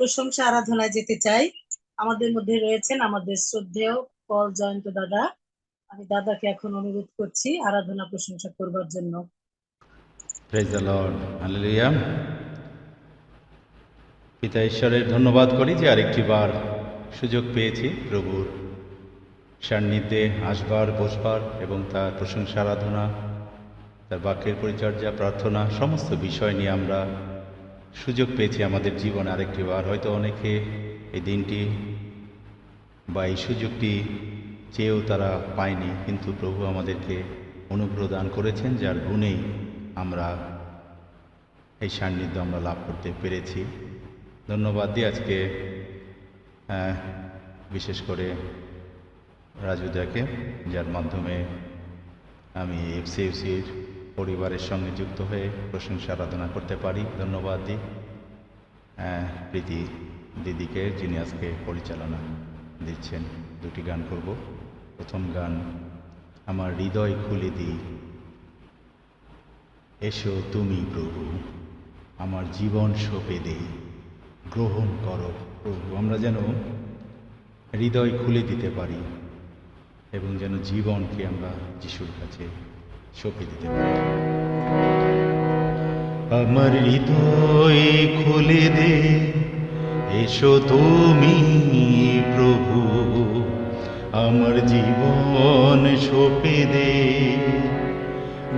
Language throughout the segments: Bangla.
প্রশংসা আরাধনায় যেতে চাই। আমাদের মধ্যে রয়েছেন আমাদের শ্রদ্ধেয় পল জয়ন্ত দাদা। আমি দাদাকে এখন অনুরোধ করছি আরাধনা প্রশংসা করবার জন্য। পিতা ঈশ্বরের ধন্যবাদ করি যে আরেকটি বার সুযোগ পেয়েছি প্রভুর সান্নিধ্যে আসবার, বসবার এবং তার প্রশংসা আরাধনা, তার বাক্যের পরিচর্যা, প্রার্থনা, সমস্ত বিষয় নিয়ে আমরা সুযোগ পেয়েছি আমাদের জীবনে আরেকটি বার। হয়তো অনেকে এই দিনটি বা এই সুযোগটি চেয়েও তারা পায়নি, কিন্তু প্রভু আমাদেরকে অনুগ্রহ দান করেছেন, যার গুণেই আমরা এই সান্নিধ্য আমরা লাভ করতে পেরেছি। ধন্যবাদ দিই আজকে বিশেষ করে রাজুদাকে যার মাধ্যমে আমি এফসিএফসির পরিবারের সঙ্গে যুক্ত হয়ে প্রশংসা আরাধনা করতে পারি। ধন্যবাদ দিই আহ, প্রীতি দিদিকে যিনি আজকে পরিচালনা দিচ্ছেন দুটি গান করব। প্রথম গান আমার হৃদয় খুলে দিই এসো তুমি প্রভু আমার জীবন সঁপে দেই গ্রহণ করো প্রভু আমরা যেন হৃদয় খুলে দিতে পারি এবং যেন জীবনকে আমরা যিশুর কাছে সঁপে দিতে আমার হৃদয় খুলে দে, এসো তুমি প্রভু, আমার জীবন সঁপে দে।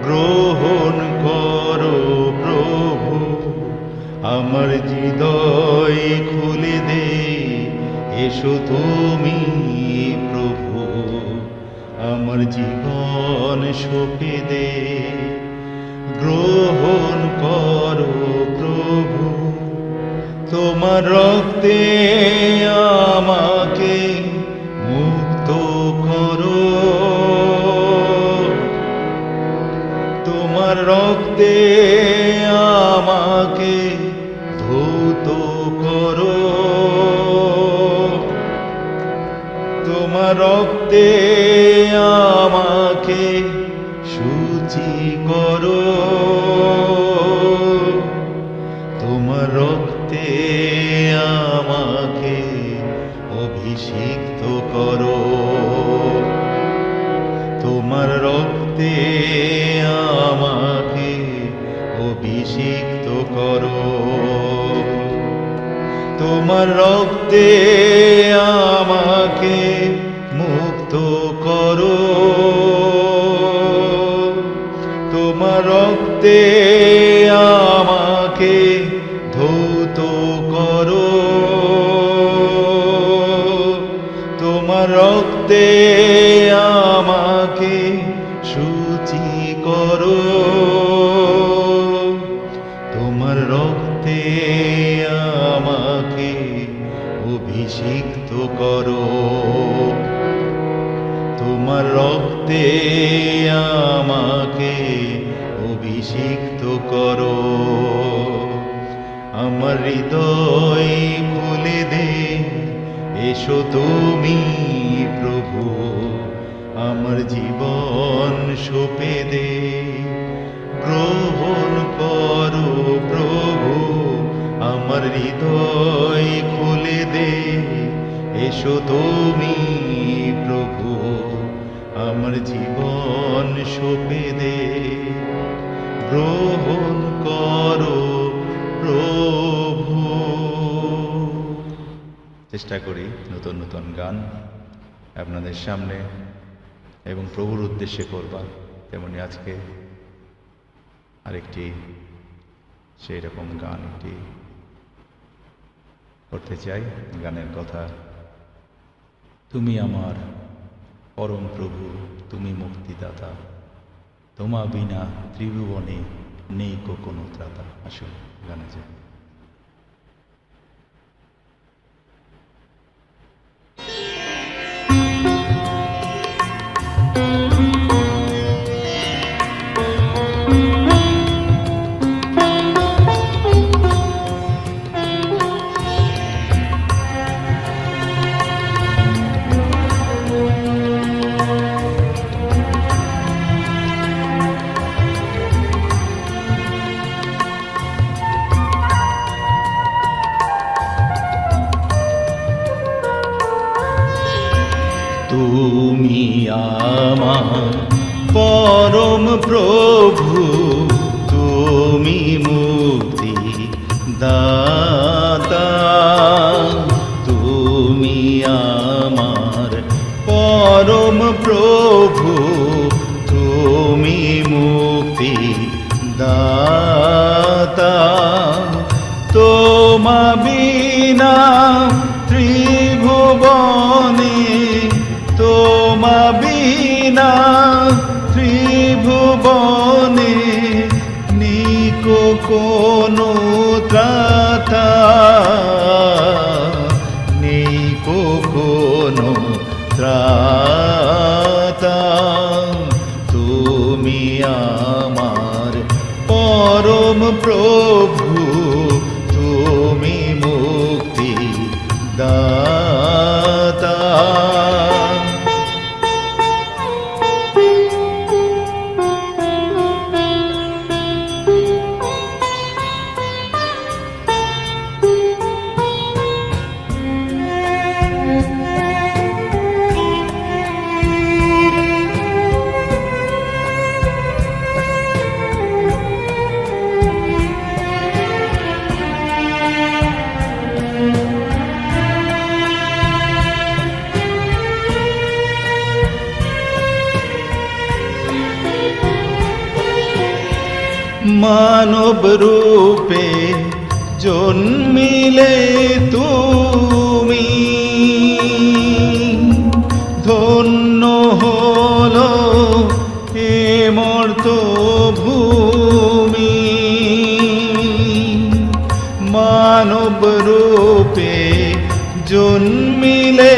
গ্রহণ করো প্রভু, আমার হৃদয় খুলে দে, এসো তুমি প্রভু। আমার জীবন সঁপে দে। গ্রহণ করো প্রভু, তোমার রক্তে আমাকে মুক্ত করো। তোমার রক্তে আমাকে ধৌত করো। তোমার রক্তে আমাকে সূচি করো। তোমার রক্তে আমাকে অভিষিক্ত করো। তোমার রক্তে আমাকে অভিষিক্ত করো। তোমার রক্তে আমাকে রক্তে আমাকে ধৌত করো। তোমার রক্তে আমাকে সূচি করো। তোমার রক্তে আমাকে অভিষিক্ত করো। তোমার রক্তে আমাকে অভিষিক্ত করো। আমার হৃদয় খুলে দে এসো তুমি প্রভু। আমার জীবন সোপে দে। চেষ্টা করি নতুন নতুন গান আপনাদের সামনে এবং প্রভুর উদ্দেশ্যে করবার তেমনি আজকে আরেকটি সেই রকম গান একটি করতে চাই। গানের কথা, তুমি আমার পরম প্রভু, তুমি মুক্তিদাতা। তোমা বিনা ত্রিভুবনে নেই কোনো ত্রাতা। আসুন গানে যাই। পরম প্রভু, তুমি মুক্তি দাতা। তুমি আমার পরম প্রভু, তুমি মুক্তি দাতা। তোমা বিনা ত্রিভুবনে, তোমা বিনা ত্রিভুবনে নিকো কোনো মানব রূপে জন্মিলে তুমি। ধন্য হল এ মর্ত ভূমি। মানব রূপে জন্মিলে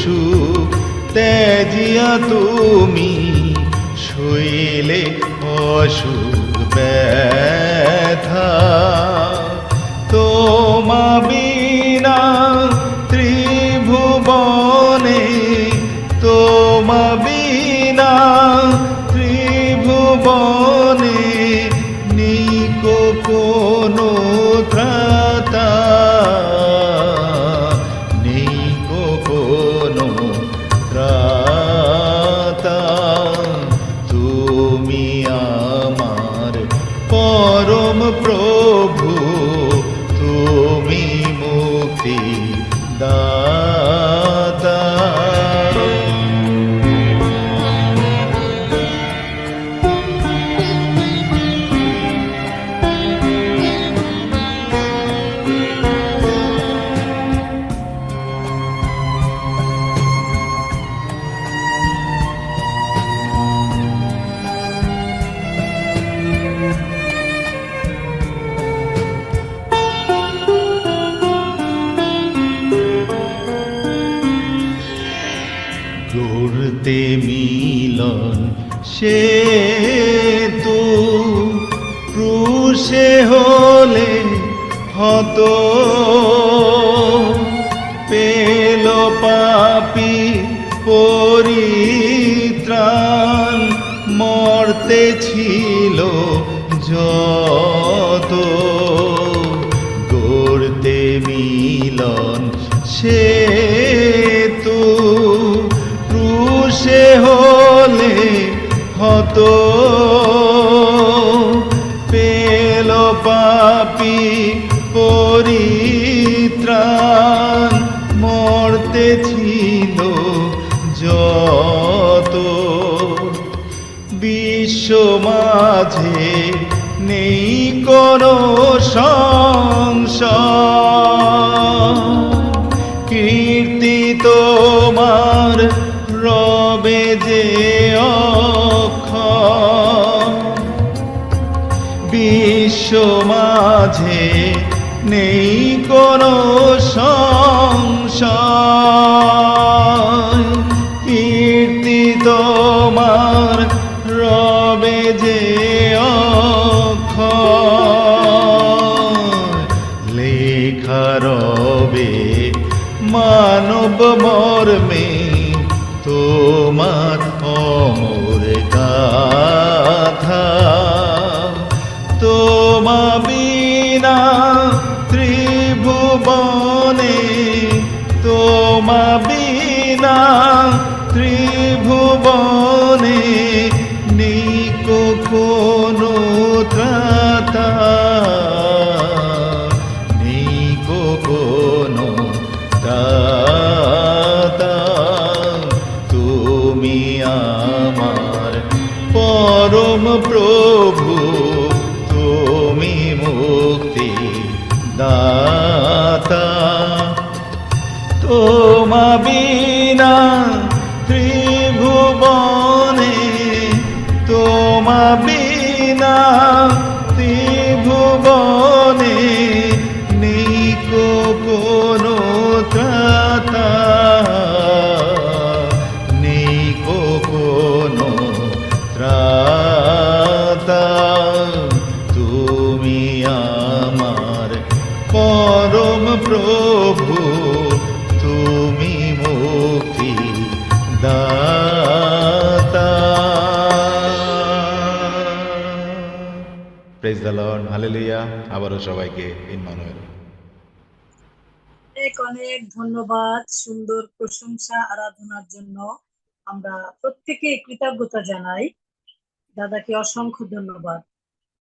সুখ তেজিয়া তুমি শৈলে অসুখ ব্যথা। তোমা বিনা ত্রিভুবনে তোমা cheio. হত পেল পাপি পরিত্রাণ। মর্তে ছিল যত। বিশ্ব মাঝে নেই কোনো সংশয়। কোনো সংশয়। কীর্তি তোমার রবে যে লেখা রবে মানব মর্মে তোমার অমর গাথা। তোমা তোমা বিনা ত্রিভুবনে নিকো কোনো ত্রাতা। নিকো কোনো ত্রাতা। তুমি আমার পরম প্রভু। বিনা ত্রিভুবনে তোমা বিনা ত্রিভুবনে প্রেজ দ্য লর্ড হালেলুয়া আবারও সবাইকে ইনমানুয়েল। অনেক অনেক ধন্যবাদ সুন্দর প্রশংসা আরাধনার জন্য। আমরা প্রত্যেকে কৃতজ্ঞতা জানাই। দাদাকে অসংখ্য ধন্যবাদ।